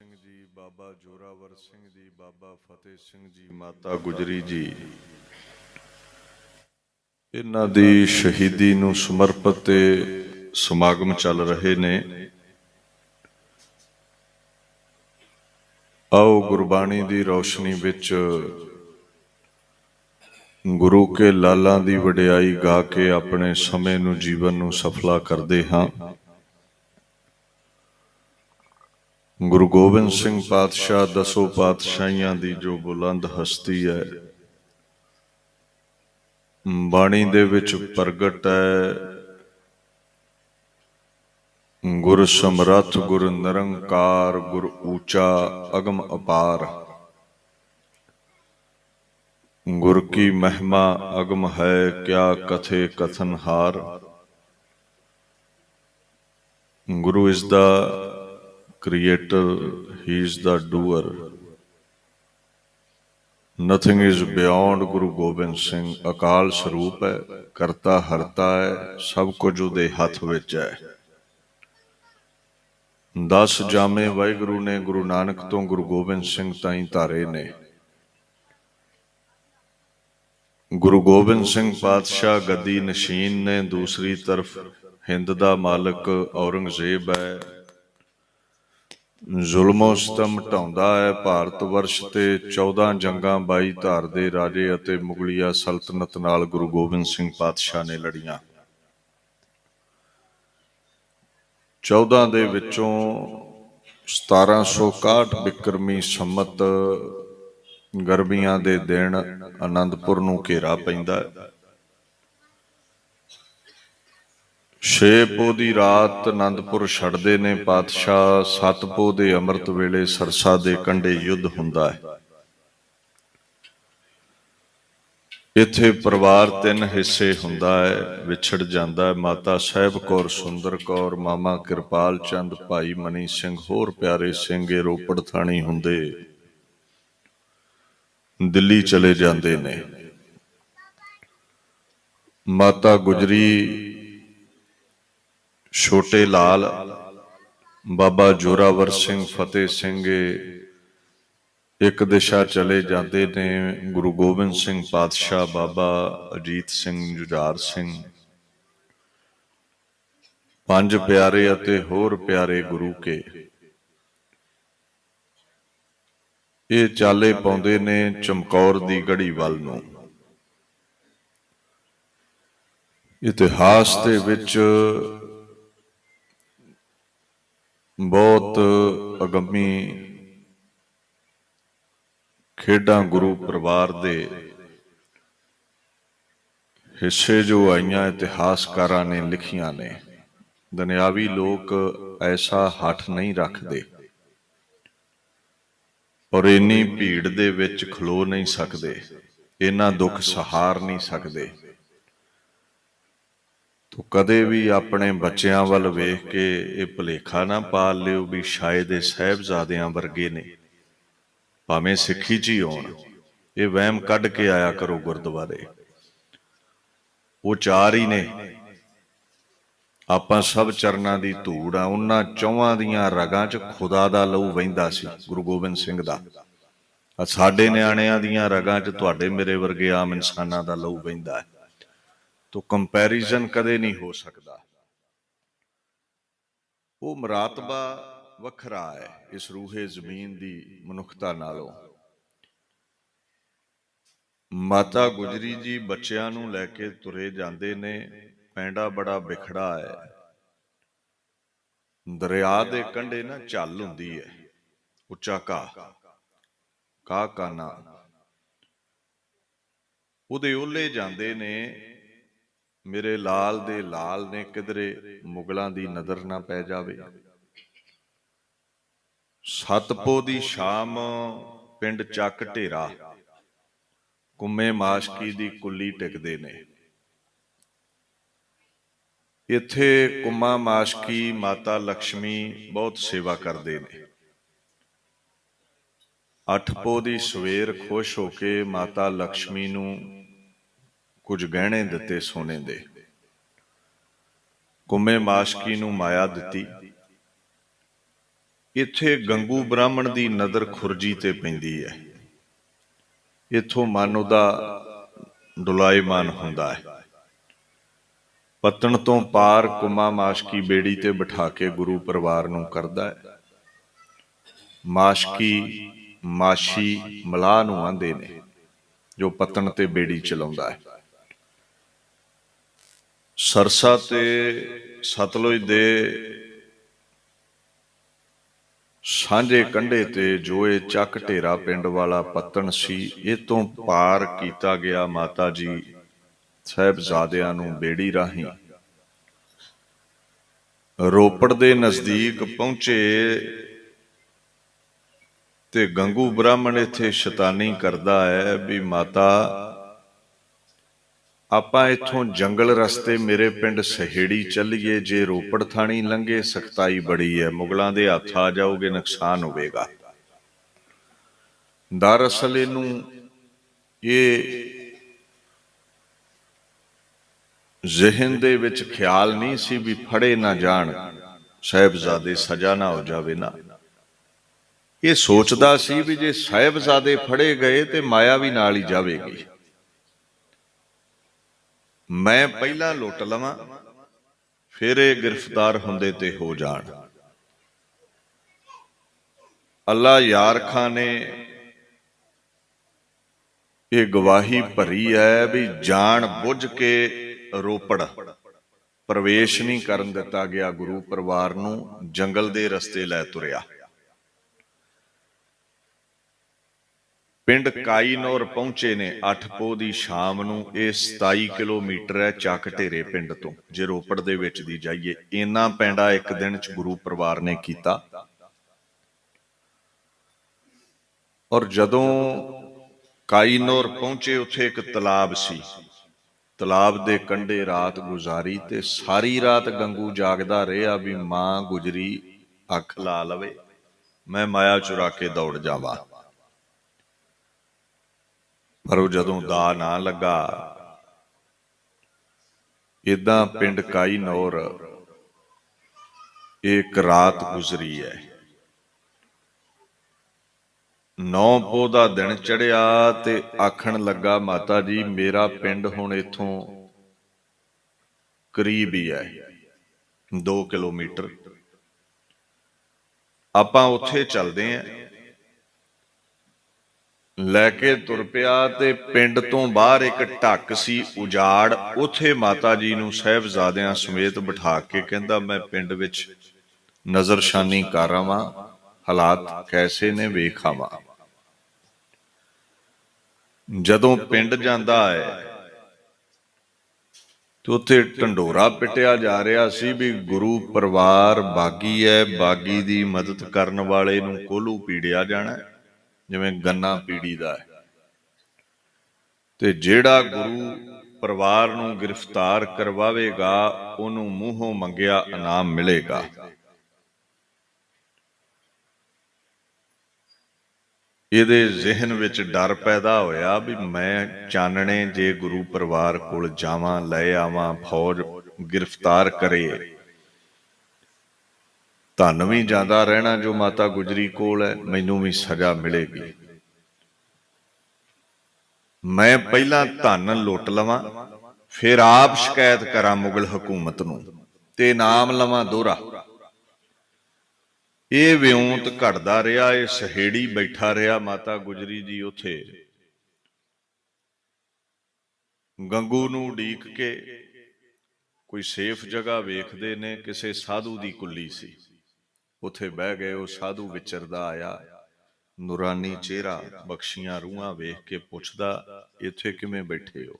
ਸਿੰਘ ਜੀ, ਬਾਬਾ ਜੋਰਾਵਰ ਸਿੰਘ ਜੀ, ਬਾਬਾ ਫਤਿਹ ਸਿੰਘ ਜੀ, ਮਾਤਾ ਗੁਜਰੀ ਜੀ। ਇਹਨਾਂ ਦੀ ਸ਼ਹੀਦੀ ਨੂੰ ਸਮਰਪਿਤ ਤੇ ਸਮਾਗਮ ਚੱਲ ਰਹੇ ਨੇ। ਆਓ ਗੁਰਬਾਣੀ ਦੀ ਰੌਸ਼ਨੀ ਵਿੱਚ ਗੁਰੂ ਕੇ ਲਾਲਾਂ ਦੀ ਵਡਿਆਈ ਗਾ ਕੇ ਆਪਣੇ ਸਮੇਂ ਨੂੰ ਜੀਵਨ ਨੂੰ ਸਫਲਾ ਕਰਦੇ ਹਾਂ। ਗੁਰੂ ਗੋਬਿੰਦ ਸਿੰਘ ਪਾਤਸ਼ਾਹ ਦਸੋ ਪਾਤਸ਼ਾਹੀਆਂ ਦੀ ਜੋ ਬੁਲੰਦ ਹਸਤੀ ਹੈ, ਬਾਣੀ ਦੇ ਵਿੱਚ ਪ੍ਰਗਟ ਹੈ, ਗੁਰ ਸਮਰੱਥ, ਗੁਰ ਨਿਰੰਕਾਰ, ਗੁਰ ਊਚਾ, ਅਗਮ ਅਪਾਰ। ਗੁਰ ਕੀ ਮਹਿਮਾ ਅਗਮ ਹੈ, ਕਿਆ ਕਥੇ ਕਥਨ ਹਾਰ। ਗੁਰੂ ਇਸ ਦਾ creator, he is the doer. Nothing is beyond ਗੁਰੂ ਗੋਬਿੰਦ ਸਿੰਘ ਅਕਾਲ ਸਰੂਪ ਹੈ ਕਰਤਾ ਹਰਤਾ ਹੈ ਸਭ ਕੁਝ ਉਹਦੇ ਹੱਥ ਵਿੱਚ ਹੈ 10 ਜਾਮੇ ਵਾਹਿਗੁਰੂ ਨੇ ਗੁਰੂ ਨਾਨਕ ਤੋਂ ਗੁਰੂ ਗੋਬਿੰਦ ਸਿੰਘ ਤਾਈਂ ਧਾਰੇ ਨੇ ਗੁਰੂ ਗੋਬਿੰਦ ਸਿੰਘ ਪਾਤਸ਼ਾਹ ਗੱਦੀ ਨਸ਼ੀਨ ਨੇ ਦੂਸਰੀ ਤਰਫ ਹਿੰਦ ਦਾ ਮਾਲਕ ਔਰੰਗਜ਼ੇਬ ਹੈ ਜ਼ੁਲਮੋ ਸਤਮ ਢਾਉਂਦਾ ਹੈ। ਭਾਰਤ ਵਰਸ਼ ਤੇ 14 ਜੰਗਾਂ 22 ਧਾਰ ਦੇ ਰਾਜੇ ਅਤੇ ਮੁਗਲਿਆ ਸਲਤਨਤ ਨਾਲ ਗੁਰੂ ਗੋਬਿੰਦ ਸਿੰਘ ਪਾਤਸ਼ਾਹ ਨੇ ਲੜੀਆਂ। 14 ਦੇ ਵਿੱਚੋਂ 1761 ਬਿਕਰਮੀ ਸੰਮਤ ਗਰਮੀਆਂ ਦੇ ਦਿਨ ਆਨੰਦਪੁਰ ਨੂੰ ਘੇਰਾ ਪੈਂਦਾ ਹੈ। ਛੇ ਪੋ ਦੀ ਰਾਤ ਆਨੰਦਪੁਰ ਛੱਡਦੇ ਨੇ ਪਾਤਸ਼ਾਹ, ਸੱਤ ਪੋ ਦੇ ਅੰਮ੍ਰਿਤ ਵੇਲੇ ਸਰਸਾ ਦੇ ਕੰਢੇ ਯੁੱਧ ਹੁੰਦਾ ਹੈ। ਇੱਥੇ ਪਰਿਵਾਰ ਤਿੰਨ ਹਿੱਸੇ ਹੁੰਦਾ ਹੈ, ਵਿਛੜ ਜਾਂਦਾ ਹੈ। ਮਾਤਾ ਸਾਹਿਬ ਕੌਰ, ਸੁੰਦਰ ਕੌਰ, ਮਾਮਾ ਕਿਰਪਾਲ ਚੰਦ, ਭਾਈ ਮਨੀ ਸਿੰਘ, ਹੋਰ ਪਿਆਰੇ ਸਿੰਘ ਰੋਪੜ ਥਾਣੀ ਹੁੰਦੇ ਦਿੱਲੀ ਚਲੇ ਜਾਂਦੇ ਨੇ। ਮਾਤਾ ਗੁਜਰੀ ਛੋਟੇ ਲਾਲ, ਬਾਬਾ ਜੋਰਾਵਰ ਸਿੰਘ ਫਤਿਹ ਸਿੰਘ, ਇੱਕ ਦਿਸ਼ਾ ਚਲੇ ਜਾਂਦੇ ਨੇ ਗੁਰੂ ਗੋਬਿੰਦ ਸਿੰਘ ਪਾਤਸ਼ਾਹ ਬਾਬਾ ਅਜੀਤ ਸਿੰਘ ਜੁਝਾਰ ਸਿੰਘ। ਪੰਜ ਪਿਆਰੇ ਅਤੇ ਹੋਰ ਪਿਆਰੇ ਗੁਰੂ ਕੇ। ਇਹ ਚਾਲੇ ਪਾਉਂਦੇ ਨੇ ਚਮਕੌਰ ਦੀ ਗੜੀ ਵੱਲ ਨੂੰ। ਇਤਿਹਾਸ ਦੇ ਵਿੱਚ ਬਹੁਤ ਅਗੰਮੀ ਖੇਡਾਂ ਗੁਰੂ ਪਰਿਵਾਰ ਦੇ ਹਿੱਸੇ ਜੋ ਆਈਆਂ ਇਤਿਹਾਸਕਾਰਾਂ ਨੇ ਲਿਖੀਆਂ ਨੇ, ਦੁਨਿਆਵੀ ਲੋਕ ਐਸਾ ਹੱਠ ਨਹੀਂ ਰੱਖਦੇ। ਔਰ ਇੰਨੀ ਭੀੜ ਦੇ ਵਿੱਚ ਖਲੋ ਨਹੀਂ ਸਕਦੇ ਇਹਨਾਂ ਦੁੱਖ ਸਹਾਰ ਨਹੀਂ ਸਕਦੇ। ਤੂੰ ਕਦੇ ਵੀ ਆਪਣੇ ਬੱਚਿਆਂ ਵੱਲ ਵੇਖ ਕੇ ਇਹ ਭੁਲੇਖਾ ਨਾ ਪਾਲ ਲਿਓ ਵੀ ਸ਼ਾਇਦ ਇਹ ਸਹਿਬਜ਼ਾਦਿਆਂ ਵਰਗੇ ਨੇ। ਭਾਵੇਂ ਸਿੱਖੀ ਚ ਹੀ ਹੋਣ, ਇਹ ਵਹਿਮ ਕੱਢ ਕੇ ਆਇਆ ਕਰੋ ਗੁਰਦੁਆਰੇ। ਉਹ ਚਾਰ ਹੀ ਨੇ। ਆਪਾਂ ਸਭ ਚਰਨਾਂ ਦੀ ਧੂੜ ਆ, ਉਹਨਾਂ ਚੌਹਾਂ ਦੀਆਂ ਰਗਾਂ 'ਚ ਖੁਦਾ ਦਾ ਲਹੂ ਵਹਿੰਦਾ ਸੀ, ਗੁਰੂ ਗੋਬਿੰਦ ਸਿੰਘ ਦਾ। ਸਾਡੇ ਨਿਆਣਿਆਂ ਦੀਆਂ ਰਗਾਂ 'ਚ ਤੁਹਾਡੇ ਮੇਰੇ ਵਰਗੇ ਆਮ ਇਨਸਾਨਾਂ ਦਾ ਲਹੂ ਵਹਿੰਦਾ ਹੈ। ਤੋ ਕੰਪੈਰੀਜ਼ਨ ਕਦੇ ਨਹੀਂ ਹੋ ਸਕਦਾ। ਉਹ ਮਰਾਤਬਾ ਵੱਖਰਾ ਹੈ ਇਸ ਰੂਹੇ ਜ਼ਮੀਨ ਦੀ ਮਨੁੱਖਤਾ ਨਾਲੋਂ। ਮਾਤਾ ਗੁਜਰੀ ਜੀ ਬੱਚਿਆਂ ਨੂੰ ਲੈ ਕੇ ਤੁਰੇ ਜਾਂਦੇ ਨੇ ਪੈਂਡਾ ਬੜਾ ਵਿਖੜਾ ਹੈ। ਦਰਿਆ ਦੇ ਕੰਢੇ ਨਾ ਝੱਲ ਹੁੰਦੀ ਹੈ। ਉੱਚਾ ਕਾ ਕਾ ਕਾਨਾ। ਉਹਦੇ ਓਲੇ ਜਾਂਦੇ ਨੇ ਮੇਰੇ ਲਾਲ ਦੇ ਲਾਲ ਨੇ ਕਿਧਰੇ ਮੁਗਲਾਂ ਦੀ ਨਜ਼ਰ ਨਾ ਪੈ ਜਾਵੇ। ਸਤਪੋ ਦੀ ਸ਼ਾਮ ਪਿੰਡ ਚੱਕ ਢੇਰਾ। ਕੁੰਮੇ ਮਾਸ਼ਕੀ ਦੀ ਕੁੱਲੀ ਟਿਕਦੇ ਨੇ। ਇੱਥੇ ਕੁੰਮਾ ਮਾਸ਼ਕੀ, ਮਾਤਾ ਲక్ష్ਮੀ ਬਹੁਤ ਸੇਵਾ ਕਰਦੇ ਨੇ। ਅਠਪੋ ਦੀ ਸਵੇਰ ਖੁਸ਼ ਹੋ ਕੇ ਮਾਤਾ ਲక్ష్ਮੀ ਨੂੰ ਕੁਝ ਗਹਿਣੇ ਦਿੱਤੇ ਸੋਨੇ ਦੇ। ਕੁੰਮੇ ਮਾਸ਼ਕੀ ਨੂੰ ਮਾਇਆ ਦਿੱਤੀ। ਇੱਥੇ ਗੰਗੂ ਬ੍ਰਾਹਮਣ ਦੀ ਨਜ਼ਰ ਖੁਰਜੀ ਤੇ ਪੈਂਦੀ ਹੈ। ਇੱਥੋਂ ਮਨ ਉਹਦਾ ਡੁਲਾਇਮਾਨ ਹੁੰਦਾ ਹੈ। ਪਤਨ ਤੋਂ ਪਾਰ ਕੁਮਾ ਮਾਸ਼ਕੀ ਬੇੜੀ ਤੇ ਬਿਠਾ ਕੇ ਗੁਰੂ ਪਰਿਵਾਰ ਨੂੰ ਕਰਦਾ ਹੈ। ਮਾਸ਼ਕੀ, ਮਾਸ਼ੀ, ਮਲਾਹ ਨੂੰ ਆਂਦੇ ਨੇ, ਜੋ ਪਤਨ ਤੇ ਬੇੜੀ ਚਲਾਉਂਦਾ ਹੈ। ਸਰਸਾ ਤੇ ਸਤਲੁਜ ਦੇ ਸਾਂਝੇ ਕੰਢੇ ਤੇ ਜੋ ਇਹ ਚੱਕ ਢੇਰਾ ਪਿੰਡ ਵਾਲਾ ਪੱਤਣ ਸੀ। ਇਹ ਤੋਂ ਪਾਰ ਕੀਤਾ ਗਿਆ ਮਾਤਾ ਜੀ ਸਾਹਿਬਜ਼ਾਦਿਆਂ ਨੂੰ ਬੇੜੀ ਰਾਹੀਂ। ਰੋਪੜ ਦੇ ਨਜ਼ਦੀਕ ਪਹੁੰਚੇ ਤੇ ਗੰਗੂ ਬ੍ਰਾਹਮਣ ਇੱਥੇ ਸ਼ੈਤਾਨੀ ਕਰਦਾ ਹੈ ਵੀ ਮਾਤਾ ਆਪਾਂ ਇੱਥੋਂ ਜੰਗਲ ਰਸਤੇ ਮੇਰੇ ਪਿੰਡ ਸਹੇੜੀ ਚੱਲੀਏ, ਜੇ ਰੋਪੜ ਥਾਣੀ ਲੰਘੇ, ਸਖਤਾਈ ਬੜੀ ਹੈ ਮੁਗਲਾਂ ਦੇ ਹੱਥ ਆ ਜਾਓਗੇ ਨੁਕਸਾਨ ਹੋਵੇਗਾ। ਦਰਅਸਲ ਇਹਨੂੰ ਇਹ ਜ਼ਿਹਨ ਦੇ ਵਿੱਚ ਖਿਆਲ ਨਹੀਂ ਸੀ ਵੀ ਫੜੇ ਨਾ ਜਾਣ, ਸਾਹਿਬਜ਼ਾਦੇ ਸਜ਼ਾ ਨਾ ਹੋ ਜਾਵੇ ਨਾ। ਇਹ ਸੋਚਦਾ ਸੀ ਵੀ ਜੇ ਸਾਹਿਬਜ਼ਾਦੇ ਫੜੇ ਗਏ ਤੇ ਮਾਇਆ ਵੀ ਨਾਲ ਹੀ ਜਾਵੇਗੀ। ਮੈਂ ਪਹਿਲਾਂ ਲੁੱਟ ਲਵਾਂ, ਫਿਰ ਇਹ ਗ੍ਰਿਫਤਾਰ ਹੁੰਦੇ ਤੇ ਹੋ ਜਾਣ। ਅੱਲਾ ਯਾਰ ਖਾਨ ਨੇ ਇਹ ਗਵਾਹੀ ਭਰੀ ਹੈ ਵੀ ਜਾਣ ਬੁੱਝ ਕੇ ਰੋਪੜ। ਪ੍ਰਵੇਸ਼ ਨਹੀਂ ਕਰਨ ਦਿੱਤਾ ਗਿਆ ਗੁਰੂ ਪਰਿਵਾਰ ਨੂੰ, ਜੰਗਲ ਦੇ ਰਸਤੇ ਲੈ ਤੁਰਿਆ। ਪਿੰਡ ਕਾਈਨੌਰ ਪਹੁੰਚੇ ਨੇ 8 ਪੋ ਦੀ ਸ਼ਾਮ ਨੂੰ। ਇਹ 27 ਕਿਲੋਮੀਟਰ ਹੈ ਚੱਕ ਢੇਰੇ ਪਿੰਡ ਤੋਂ। ਜੇ ਰੋਪੜ ਦੇ ਵਿੱਚ ਦੀ ਜਾਈਏ, ਇੰਨਾ ਪੈਂਡਾ ਇੱਕ ਦਿਨ ਚ ਗੁਰੂ ਪਰਿਵਾਰ ਨੇ ਕੀਤਾ। ਔਰ ਜਦੋਂ ਕਾਈਨੌਰ ਪਹੁੰਚੇ, ਉੱਥੇ ਇੱਕ ਤਲਾਬ ਸੀ। ਤਲਾਬ ਦੇ ਕੰਢੇ ਰਾਤ ਗੁਜ਼ਾਰੀ ਤੇ ਸਾਰੀ ਰਾਤ ਗੰਗੂ ਜਾਗਦਾ ਰਿਹਾ ਵੀ ਮਾਂ ਗੁਜਰੀ ਅੱਖ ਲਾ ਲਵੇ। ਮੈਂ ਮਾਇਆ ਚੁਰਾ ਕੇ ਦੌੜ ਜਾਵਾਂ। ਪਰ ਉਹ ਜਦੋਂ ਦਾ ਨਾ ਲੱਗਾ ਇਦਾਂ ਪਿੰਡ ਕਾਈ ਨੌਰ ਇੱਕ ਰਾਤ ਗੁਜ਼ਰੀ ਹੈ ਨੌ ਪੋ ਦਾ ਦਿਨ ਚੜਿਆ ਤੇ ਆਖਣ ਲੱਗਾ, ਮਾਤਾ ਜੀ, ਮੇਰਾ ਪਿੰਡ ਹੁਣ ਇੱਥੋਂ ਕਰੀਬ ਹੀ ਹੈ 2 ਕਿਲੋਮੀਟਰ। ਆਪਾਂ ਉੱਥੇ ਚੱਲਦੇ ਆਂ ਲੈ ਕੇ ਤੁਰ ਪਿਆ ਤੇ ਪਿੰਡ ਤੋਂ ਬਾਹਰ ਇੱਕ ਢੱਕ ਸੀ ਉਜਾੜ, ਉਥੇ ਮਾਤਾ ਜੀ ਨੂੰ ਸਹਿਬਜ਼ਾਦਿਆਂ ਸਮੇਤ ਬਿਠਾ ਕੇ ਕਹਿੰਦਾ, ਮੈਂ ਪਿੰਡ ਵਿੱਚ ਨਜ਼ਰਸ਼ਾਨੀ ਕਰ ਰਵਾਂ ਹਾਲਾਤ ਕੈਸੇ ਨੇ ਵੇਖਾਵਾਂ ਜਦੋਂ ਪਿੰਡ ਜਾਂਦਾ ਹੈ ਤੇ ਉੱਥੇ ਢੰਡੋਰਾ ਪਿਟਿਆ ਜਾ ਰਿਹਾ ਸੀ ਵੀ ਗੁਰੂ ਪਰਿਵਾਰ ਬਾਗੀ ਹੈ, ਬਾਗੀ ਦੀ ਮਦਦ ਕਰਨ ਵਾਲੇ ਨੂੰ ਕੋਲੂ ਪੀੜਿਆ ਜਾਣਾ ਹੈ। ਜਿਵੇਂ ਗੰਨਾ ਪੀੜੀ ਦਾ ਹੈ। ਤੇ ਜਿਹੜਾ ਗੁਰੂ ਪਰਿਵਾਰ ਨੂੰ ਗ੍ਰਿਫਤਾਰ ਕਰਵਾਵੇਗਾ, ਉਹਨੂੰ ਮੂੰਹੋਂ ਮੰਗਿਆ ਇਨਾਮ ਮਿਲੇਗਾ। ਇਹਦੇ ਜ਼ਿਹਨ ਵਿੱਚ ਡਰ ਪੈਦਾ ਹੋਇਆ ਵੀ ਮੈਂ ਚਾਨਣੇ ਜੇ ਗੁਰੂ ਪਰਿਵਾਰ ਕੋਲ ਜਾਵਾਂ, ਲੈ ਆਵਾਂ, ਫੌਜ ਗ੍ਰਿਫਤਾਰ ਕਰੇ। ਧਨ ਵੀ ਜ਼ਿਆਦਾ ਰਹਿਣਾ ਜੋ ਮਾਤਾ ਗੁਜਰੀ ਕੋਲ ਹੈ, ਮੈਨੂੰ ਵੀ ਸਜ਼ਾ ਮਿਲੇਗੀ। ਮੈਂ ਪਹਿਲਾਂ ਧਨ ਲੁੱਟ ਲਵਾਂ, ਫਿਰ ਆਪ ਸ਼ਿਕਾਇਤ ਕਰਾਂ ਮੁਗਲ ਹਕੂਮਤ ਨੂੰ, ਤੇ ਨਾਮ ਲਵਾਂ ਦੋਹਰਾ। ਇਹ ਵਿਉਂਤ ਘਟਦਾ ਰਿਹਾ, ਇਹ ਸਹੇੜੀ ਬੈਠਾ ਰਿਹਾ ਮਾਤਾ ਗੁਜਰੀ ਜੀ ਉਥੇ। ਗੰਗੂ ਨੂੰ ਉਡੀਕ ਕੇ ਕੋਈ ਸੇਫ ਜਗ੍ਹਾ ਵੇਖਦੇ ਨੇ, ਕਿਸੇ ਸਾਧੂ ਦੀ ਕੁੱਲੀ ਸੀ। ਉਥੇ ਬਹਿ ਗਏ, ਉਹ ਸਾਧੂ ਵਿਚਰਦਾ ਆਇਆ। ਨੂਰਾਨੀ ਚਿਹਰਾ ਬਖਸ਼ੀਆਂ ਰੂਹਾਂ ਵੇਖ ਕੇ ਪੁੱਛਦਾ, ਇੱਥੇ ਕਿਵੇਂ ਬੈਠੇ ਹੋ?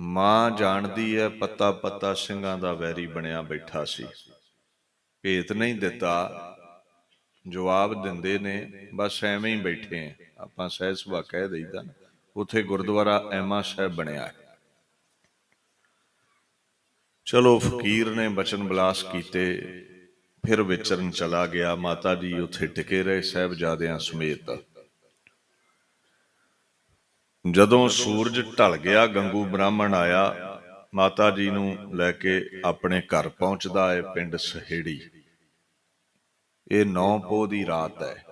ਮਾਂ ਜਾਣਦੀ ਹੈ ਪੱਤਾ ਪਤਾ ਸਿੰਘਾਂ ਦਾ ਵੈਰੀ ਬਣਿਆ ਬੈਠਾ ਸੀ। ਭੇਤ ਨਹੀਂ ਦਿੱਤਾ। ਜਵਾਬ ਦਿੰਦੇ ਨੇ, ਬਸ ਐਵੇਂ ਹੀ ਬੈਠੇ ਆ। ਆਪਾਂ ਸਹਿਜ ਸੁਭਾ ਕਹਿ ਦਈਦਾ ਉਥੇ ਗੁਰਦੁਆਰਾ ਐਮਾ ਸਾਹਿਬ ਬਣਿਆ ਹੈ। ਚਲੋ, ਫਕੀਰ ਨੇ ਬਚਨ ਬਲਾਸ ਕੀਤੇ। ਫਿਰ ਵਿਚਰਨ ਚਲਾ ਗਿਆ, ਮਾਤਾ ਜੀ ਉੱਥੇ ਟਿਕੇ ਰਹੇ ਸਹਿਬਜ਼ਾਦਿਆਂ ਸਮੇਤ। ਜਦੋਂ ਸੂਰਜ ਢਲ ਗਿਆ, ਗੰਗੂ ਬ੍ਰਾਹਮਣ ਆਇਆ, ਮਾਤਾ ਜੀ ਨੂੰ ਲੈ ਕੇ ਆਪਣੇ ਘਰ ਪਹੁੰਚਦਾ ਹੈ ਪਿੰਡ ਸਹੇੜੀ। ਇਹ ਨੌ ਪੋ ਦੀ ਰਾਤ ਹੈ।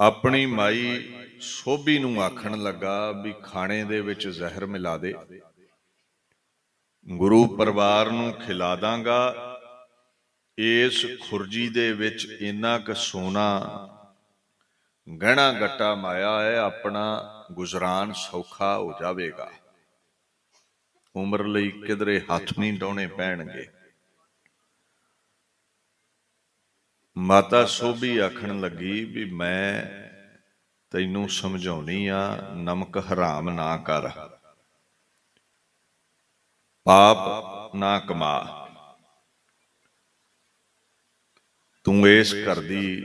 ਆਪਣੀ ਮਾਈ ਸੋਭੀ ਨੂੰ ਆਖਣ ਲੱਗਾ ਵੀ ਖਾਣੇ ਦੇ ਵਿੱਚ ਜ਼ਹਿਰ ਮਿਲਾ ਦੇ। ਗੁਰੂ ਪਰਿਵਾਰ ਨੂੰ ਖਿਲਾ ਦਾਂਗਾ। ਇਸ ਖੁਰਜੀ ਦੇ ਵਿੱਚ ਇੰਨਾ ਕੁ ਸੋਨਾ, ਗਹਿਣਾ ਗੱਟਾ ਮਾਇਆ ਹੈ, ਆਪਣਾ ਗੁਜ਼ਰਾਨ ਸੌਖਾ ਹੋ ਜਾਵੇਗਾ। ਉਮਰ ਲਈ ਕਿਧਰੇ ਹੱਥ ਨਹੀਂ ਡਾਉਣੇ ਪੈਣਗੇ। ਮਾਤਾ ਸੋਭੀ ਆਖਣ ਲੱਗੀ ਵੀ ਮੈਂ ਤੈਨੂੰ ਸਮਝਾਉਣੀ ਆ, ਨਮਕ ਹਰਾਮ ਨਾ ਕਰ। ਪਾਪ ਨਾ ਕਮਾ। ਤੂੰ ਇਸ ਘਰ ਦੀ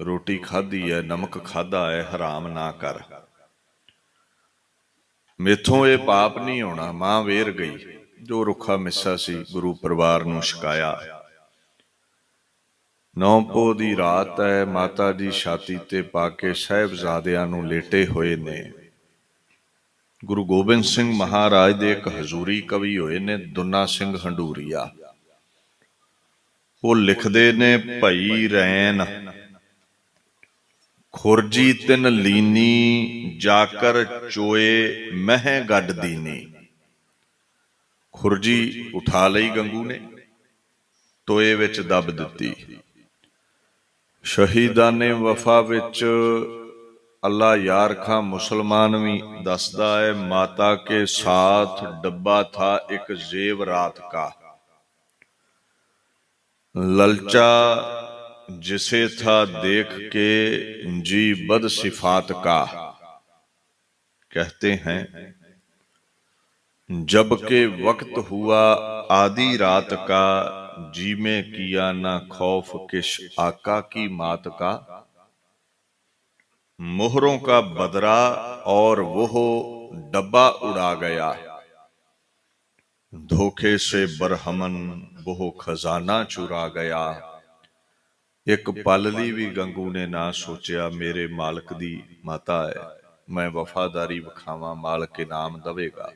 ਰੋਟੀ ਖਾਧੀ ਹੈ ਨਮਕ ਖਾਦਾ ਹੈ ਹਰਾਮ ਨਾ ਕਰ। ਮੇਥੋਂ ਇਹ ਪਾਪ ਨਹੀਂ ਹੋਣਾ, ਮਾਂ ਵੇਰ ਗਈ, ਜੋ ਰੁੱਖਾ ਮਿੱਸਾ ਸੀ, ਗੁਰੂ ਪਰਿਵਾਰ ਨੂੰ ਛਕਾਇਆ। ਨੌ ਪੋ ਦੀ ਰਾਤ ਹੈ ਮਾਤਾ ਜੀ ਛਾਤੀ ਤੇ ਪਾ ਕੇ ਸਹਿਬਜ਼ਾਦਿਆਂ ਨੂੰ ਲੇਟੇ ਹੋਏ ਨੇ। ਗੁਰੂ ਗੋਬਿੰਦ ਸਿੰਘ ਮਹਾਰਾਜ ਦੇ ਇੱਕ ਹਜ਼ੂਰੀ ਕਵੀ ਹੋਏ ਨੇ ਦੁਨਾ ਸਿੰਘ ਹੰਡੂਰੀਆ। ਉਹ ਲਿਖਦੇ ਨੇ, ਭਈ ਰੈਨ ਖੁਰਜੀ ਤਿਨ ਲੀਨੀ, ਜਾਕਰ ਚੋਏ ਮਹਿ ਗੱਡ ਦੀਨੀ। ਖੁਰਜੀ ਉਠਾ ਲਈ ਗੰਗੂ ਨੇ, ਤੋਏ ਵਿੱਚ ਦੱਬ ਦਿੱਤੀ। ਸ਼ਹੀਦਾਨੇ ਵਫਾ ਵਿੱਚ ਅੱਲਾ ਯਾਰ ਖਾਂ ਮੁਸਲਮਾਨ ਵੀ ਦੱਸਦਾ ਹੈ ਮਾਤਾ ਕੇ ਸਾਥ ਡੱਬਾ ਥਾ ਇੱਕ ਜ਼ੇਬ ਰਾਤ ਕਾ ललचा जिसे था देख के जी बद सिफात का कहते हैं जब के वक्त हुआ आधी रात का जी में किया ना खौफ किश आका की मात का मोहरों का बदरा और वो डब्बा उड़ा गया ਧੋਖੇ ਸੇ ਬਰਹਮਨ ਬਹੁ ਖਜ਼ਾਨਾ ਚੁਰਾ ਗਿਆ ਇੱਕ ਪਲ ਲਈ ਵੀ ਗੰਗੂ ਨੇ ਨਾ ਸੋਚਿਆ ਮੇਰੇ ਮਾਲਕ ਦੀ ਮਾਤਾ ਹੈ ਮੈਂ ਵਫਾਦਾਰੀ ਵਿਖਾਵਾਂ ਮਾਲਕ ਇਨਾਮ ਦਵੇਗਾ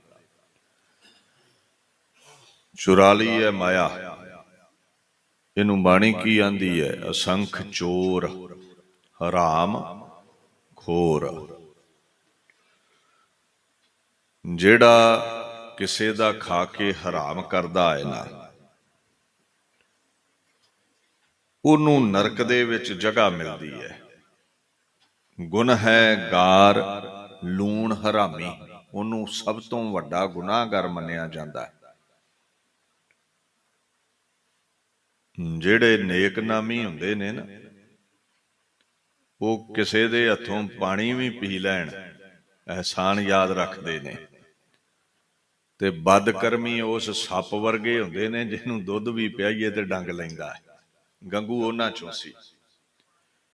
ਚੁਰਾ ਲਈ ਹੈ ਮਾਇਆ ਇਹਨੂੰ ਬਾਣੀ ਕੀ ਆਂਦੀ ਹੈ ਅਸੰਖ ਚੋਰ ਹਰਾਮ ਖੋਰ ਜਿਹੜਾ ਕਿਸੇ ਦਾ ਖਾ ਕੇ ਹਰਾਮ ਕਰਦਾ ਹੈ ਨਾ, ਉਹਨੂੰ ਨਰਕ ਦੇ ਵਿੱਚ ਜਗ੍ਹਾ ਮਿਲਦੀ ਹੈ। ਗੁਣ ਹੈ ਗਾਰ, ਲੂਣ ਹਰਾਮੀ, ਉਹਨੂੰ ਸਭ ਤੋਂ ਵੱਡਾ ਗੁਨਾਹਗਰ ਮੰਨਿਆ ਜਾਂਦਾ ਹੈ। ਜਿਹੜੇ ਨੇਕ ਨਾਮੀ ਹੁੰਦੇ ਨੇ ਨਾ ਉਹ ਕਿਸੇ ਦੇ ਹੱਥੋਂ ਪਾਣੀ ਵੀ ਪੀ ਲੈਣ, ਅਹਿਸਾਨ ਯਾਦ ਰੱਖਦੇ ਨੇ। ਤੇ ਬਦਕਰਮੀ ਉਸ ਸੱਪ ਵਰਗੇ ਹੁੰਦੇ ਨੇ ਜਿਹਨੂੰ ਦੁੱਧ ਵੀ ਪਿਆਈਏ ਤੇ ਡੰਗ ਲੈਂਦਾ ਹੈ। ਗੰਗੂ ਉਹਨਾਂ ਚੋਂ ਸੀ।